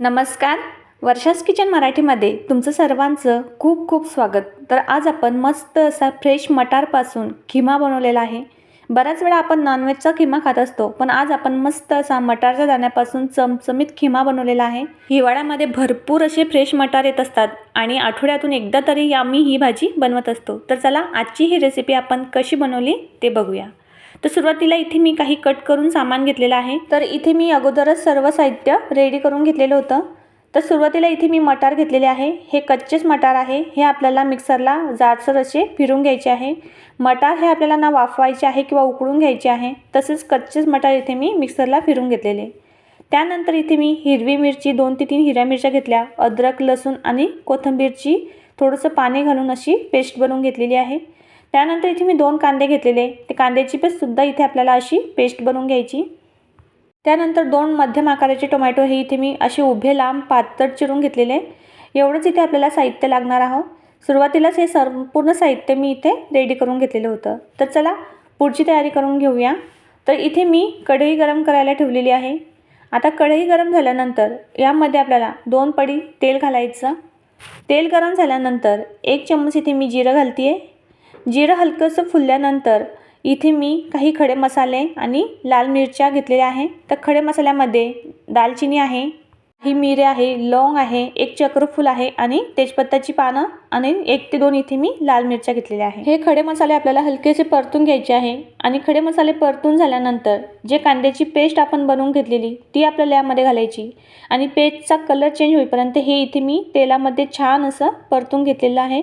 नमस्कार. वर्षास किचन मराठीमध्ये तुमचं सर्वांचं खूप खूप स्वागत. तर आज आपण मस्त असा फ्रेश मटारपासून खिमा बनवलेला आहे. बऱ्याच वेळा आपण नॉनव्हेजचा खिमा खात असतो पण आज आपण मस्त असा मटारच्या दाण्यापासून चमचमीत खिमा बनवलेला आहे. हिवाळ्यामध्ये भरपूर असे फ्रेश मटार येत असतात आणि आठवड्यातून एकदा तरी आम्ही ही भाजी बनवत असतो. तर चला आजची ही रेसिपी आपण कशी बनवली ते बघूया. तर सुरुवातीला इथे मी काही कट करून सामान घेतलेलं आहे. तर इथे मी अगोदरच सर्व साहित्य रेडी करून घेतलेलं होतं. तर सुरुवातीला इथे मी मटार घेतलेले आहे. हे कच्चेच मटार आहे. हे आपल्याला मिक्सरला जाडसर असे फिरून घ्यायचे आहे. मटार हे आपल्याला ना वाफवायचे आहे किंवा उकळून घ्यायचे आहे. तसेच कच्चेच मटार इथे मी मिक्सरला फिरून घेतलेले. त्यानंतर इथे मी हिरवी मिरची दोन ते तीन हिरव्या मिरच्या घेतल्या. अद्रक लसूण आणि कोथिंबीरची थोडंसं पाणी घालून अशी पेस्ट बनवून घेतलेली आहे. त्यानंतर इथे मी दोन कांदे घेतलेले. ते कांद्याची पेस्टसुद्धा इथे आपल्याला अशी पेस्ट बनवून घ्यायची. त्यानंतर दोन मध्यम आकाराचे टोमॅटो हे इथे मी असे उभे लांब पातळ चिरून घेतलेले. एवढंच इथे आपल्याला साहित्य लागणार आहोत सुरुवातीलाच हे संपूर्ण साहित्य मी इथे रेडी करून घेतलेलं होतं. तर चला पुढची तयारी करून घेऊया. तर इथे मी कढई गरम करायला ठेवलेली आहे. आता कढई गरम झाल्यानंतर यामध्ये आपल्याला दोन पडी तेल घालायचं. तेल गरम झाल्यानंतर एक चम्मच इथे मी जिरं घालते आहे जिरं हलकंसं फुलल्यानंतर इथे मी काही खडे मसाले आणि लाल मिरच्या घेतलेल्या आहे. तर खडे मसाल्यामध्ये दालचिनी आहे ही मिरे आहे लवंग आहे एक चक्रफूल आहे आणि तेजपत्ताची पानं आणि एक ते दोन इथे मी लाल मिरच्या घेतलेल्या आहे. हे खडे मसाले आपल्याला हलकेसे परतून घ्यायचे आहे आणि खडे मसाले परतून झाल्यानंतर जे कांद्याची पेस्ट आपण बनवून घेतलेली ती आपल्याला यामध्ये घालायची आणि पेस्टचा कलर चेंज होईपर्यंत हे इथे मी तेलामध्ये छान असं परतून घेतलेलं आहे.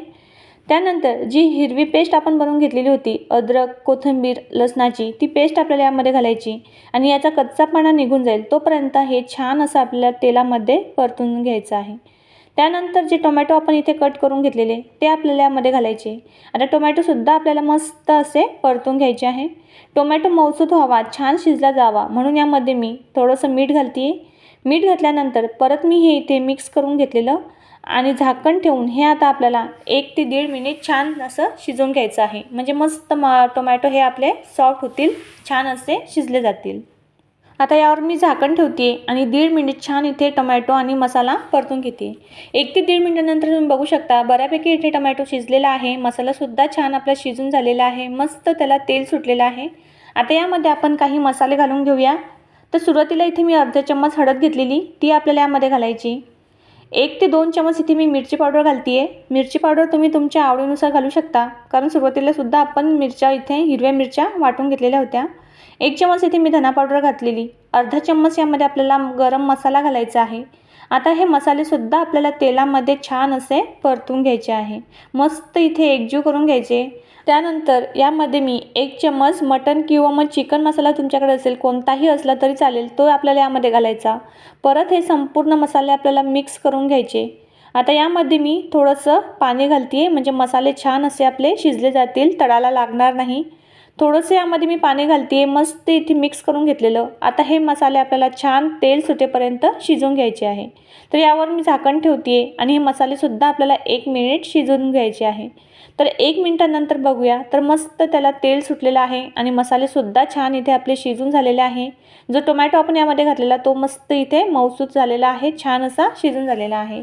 त्यानंतर जी हिरवी पेस्ट आपण बनवून घेतलेली होती अद्रक कोथिंबीर लसणाची ती पेस्ट आपल्याला यामध्ये घालायची आणि याचा कच्चापणा निघून जाईल तोपर्यंत हे छान असं आपल्याला तेलामध्ये परतून घ्यायचं आहे. त्यानंतर जे टोमॅटो आपण इथे कट करून घेतलेले ते आपल्याला यामध्ये घालायचे. आता टोमॅटोसुद्धा आपल्याला मस्त असे परतून घ्यायचे आहे. टोमॅटो मौसूद व्हावा छान शिजला जावा म्हणून यामध्ये मी थोडंसं मीठ घालते मीठ घातल्यानंतर परत मी हे इथे मिक्स करून घेतलेलं आणि झाकण ठेवून हे आता आपल्याला एक ते दीड मिनिट छान असं शिजवून घ्यायचं आहे. म्हणजे मस्त म टोमॅटो हे आपले सॉफ्ट होतील छान असे शिजले जातील. आता यावर मी झाकण ठेवते आणि दीड मिनिट छान इथे टोमॅटो आणि मसाला परतून घेते. एक ते दीड मिनिटानंतर तुम्ही बघू शकता बऱ्यापैकी इथे टोमॅटो शिजलेला आहे मसालासुद्धा छान आपला शिजून झालेला आहे मस्त त्याला तेल सुटलेलं आहे. आता यामध्ये आपण काही मसाले घालून घेऊया. तर सुरुवातीला इथे मी अर्धा चम्मच हळद घेतलेली ती आपल्याला यामध्ये घालायची. एक ते दोन चमच इथे मी मिरची पावडर घालते आहे मिरची पावडर तुम्ही तुमच्या आवडीनुसार घालू शकता. कारण सुरुवातीला सुद्धा आपण मिरच्या इथे हिरव्या मिरच्या वाटून घेतलेल्या होत्या. एक चमच इथे मी धना पावडर घातलेली. अर्धा चम्मच यामध्ये आपल्याला गरम मसाला घालायचा आहे. आता हे मसालेसुद्धा आपल्याला तेलामध्ये छान असे परतून घ्यायचे आहे. मस्त इथे एकजीव करून घ्यायचे. त्यानंतर यामध्ये मी एक चम्मच मटन किंवा मग चिकन मसाला तुमच्याकडे असेल कोणताही असला तरी चालेल तो आपल्याला यामध्ये घालायचा. परत हे संपूर्ण मसाले आपल्याला मिक्स करून घ्यायचे. आता यामध्ये मी थोडंसं पाणी घालते आहे म्हणजे मसाले छान असे आपले शिजले जातील तळाला लागणार नाही. थोडंसं यामध्ये मी पाणी घालते आहे मस्त इथे मिक्स करून घेतलेलं. आता हे मसाले आपल्याला छान तेल सुटेपर्यंत शिजवून घ्यायचे आहे. तर यावर मी झाकण ठेवते आहे आणि हे मसालेसुद्धा आपल्याला एक मिनिट शिजवून घ्यायचे आहे. तर एक मिनटानंतर बघूया. तर मस्त त्याला तेल सुटलेलं आहे आणि मसालेसुद्धा छान इथे आपले शिजून झालेले आहे. जो टोमॅटो आपण यामध्ये घातलेला तो मस्त इथे मऊसूत झालेला आहे. छान असा शिजून झालेला आहे.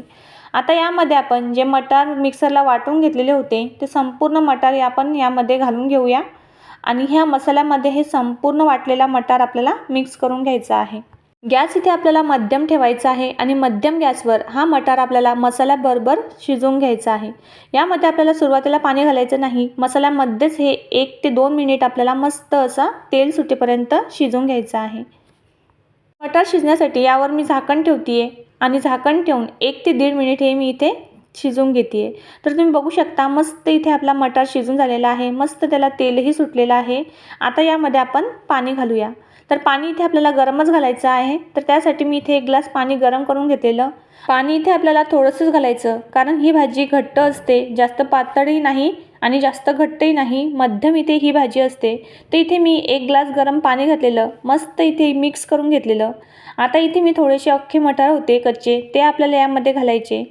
आता यामध्ये आपण जे मटार मिक्सरला वाटून घेतलेले होते ते संपूर्ण मटार आपण यामध्ये घालून घेऊया. आणि ह्या मसाल्यामध्ये हे संपूर्ण वाटलेला मटार आपल्याला मिक्स करून घ्यायचा आहे. गॅस इथे आपल्याला मध्यम ठेवायचा आहे आणि मध्यम गॅसवर हा मटार आपल्याला मसाल्याबरोबर शिजवून घ्यायचा आहे. यामध्ये आपल्याला सुरुवातीला पाणी घालायचं नाही. मसाल्यामध्येच हे एक ते दोन मिनिट आपल्याला मस्त असं तेल सुटेपर्यंत शिजवून घ्यायचं आहे. मटार शिजण्यासाठी यावर मी झाकण ठेवते आहे आणि झाकण ठेवून एक ते दीड मिनिट हे मी इथे शिजवून घेते आहे तर तुम्ही बघू शकता मस्त इथे आपला मटार शिजून झालेला आहे. मस्त त्याला तेलही सुटलेलं आहे. आता यामध्ये आपण पाणी घालूया. तर पाणी इथे आपल्याला गरमच घालायचं आहे. तर त्यासाठी मी इथे एक ग्लास पाणी गरम करून घेतलेलं. पाणी इथे आपल्याला थोडंसंच घालायचं कारण ही भाजी घट्ट असते. जास्त पातळही नाही आणि जास्त घट्टही नाही. मध्यम इथे ही भाजी असते. तर इथे मी एक ग्लास गरम पाणी घातलेलं. मस्त इथे मिक्स करून घेतलेलं. आता इथे मी थोडेसे अख्खे मटार होते कच्चे. ते आपल्याला यामध्ये घालायचे.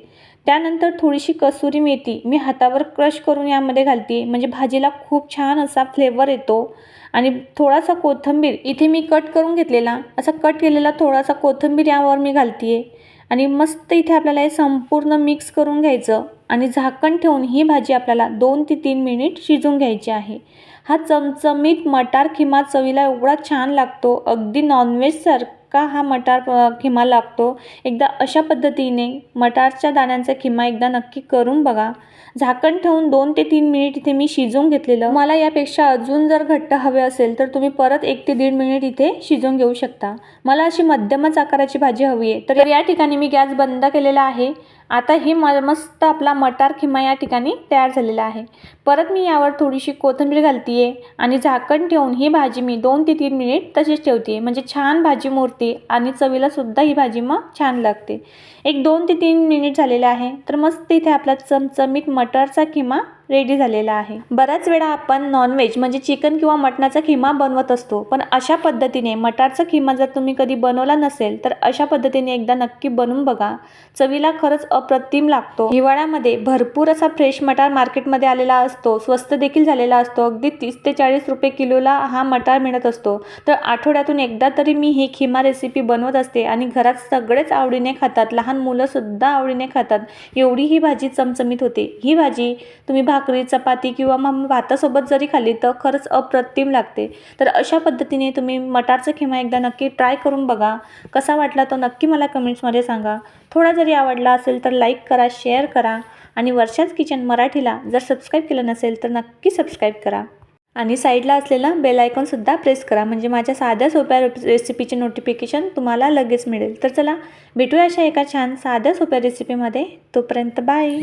त्यानंतर थोडीशी कसुरी मेथी मी हातावर क्रश करून यामध्ये घालते. म्हणजे भाजीला खूप छान असा फ्लेवर येतो. आणि थोडासा कोथिंबीर इथे मी कट करून घेतलेला. असा कट केलेला थोडासा कोथिंबीर यावर मी घालते आहे आणि मस्त इथे आपल्याला हे संपूर्ण मिक्स करून घ्यायचं. आणि झाकण ठेवून ही भाजी आपल्याला दोन ते तीन मिनिट शिजून घ्यायची आहे. हा चमचमीत मटार किंवा चवीला एवढा छान लागतो. अगदी नॉनव्हेजसारखं का हा मटार खिमा लागतो? एकदा अशा पद्धतीने मटारच्या दाण्यांचा खिमा एकदा नक्की करून बघा. झाकण ठेवून दोन ते तीन मिनिट इथे मी शिजवून घेतलेलं. मला यापेक्षा अजून जर घट्ट हवे असेल तर तुम्ही परत एक ते दीड मिनिट इथे शिजवून घेऊ शकता. मला अशी मध्यमच आकाराची भाजी हवी आहे. तर या ठिकाणी मी गॅस बंद केलेला आहे. आता ही म मस्त आपला मटार खिमा या ठिकाणी तयार झालेला आहे. परत मी यावर थोडीशी कोथिंबीर घालते आहे आणि झाकण ठेवून ही भाजी मी दोन ते तीन मिनिट तशीच ठेवते म्हणजे छान भाजी मोरते आणि चवीलासुद्धा ही भाजी मग छान लागते. एक दोन ते तीन मिनिट झालेले आहे. तर मस्त इथे आपला चमचमीत मटरचा खिमा रेडी झालेला आहे. बऱ्याच वेळा आपण नॉनव्हेज म्हणजे चिकन किंवा मटणाचा खिमा बनवत असतो. पण अशा पद्धतीने मटारचा खिमा जर तुम्ही कधी बनवला नसेल तर अशा पद्धतीने एकदा नक्की बनवून बघा. चवीला खरंच अप्रतिम लागतो. हिवाळ्यामध्ये भरपूर असा फ्रेश मटार मार्केटमध्ये आलेला असतो. स्वस्त देखील झालेला असतो. अगदी तीस ते चाळीस रुपये किलोला हा मटार मिळत असतो. तर आठवड्यातून एकदा तरी मी ही खिमा रेसिपी बनवत असते आणि घरात सगळेच आवडीने खातात. लहान मुलंसुद्धा आवडीने खातात. एवढी ही भाजी चमचमीत होते. ही भाजी तुम्ही भाकरी चपाती किंवा मग भातासोबत जरी खाल्ली तर खरंच अप्रतिम लागते. तर अशा पद्धतीने तुम्ही मटारचा खिमा एकदा नक्की ट्राय करून बघा. कसा वाटला तो नक्की मला कमेंट्समध्ये सांगा. थोडा जरी आवडला असेल तर लाईक करा शेअर करा आणि वर्षाच किचन मराठीला जर सबस्क्राईब केलं नसेल तर नक्की सबस्क्राईब करा. आणि साईडला असलेला बेल आयकॉनसुद्धा प्रेस करा. म्हणजे माझ्या साध्या सोप्या रेसिपीचे नोटिफिकेशन तुम्हाला लगेच मिळेल. तर चला भेटूया अशा एका छान साध्या सोप्या रेसिपीमध्ये. तोपर्यंत बाय.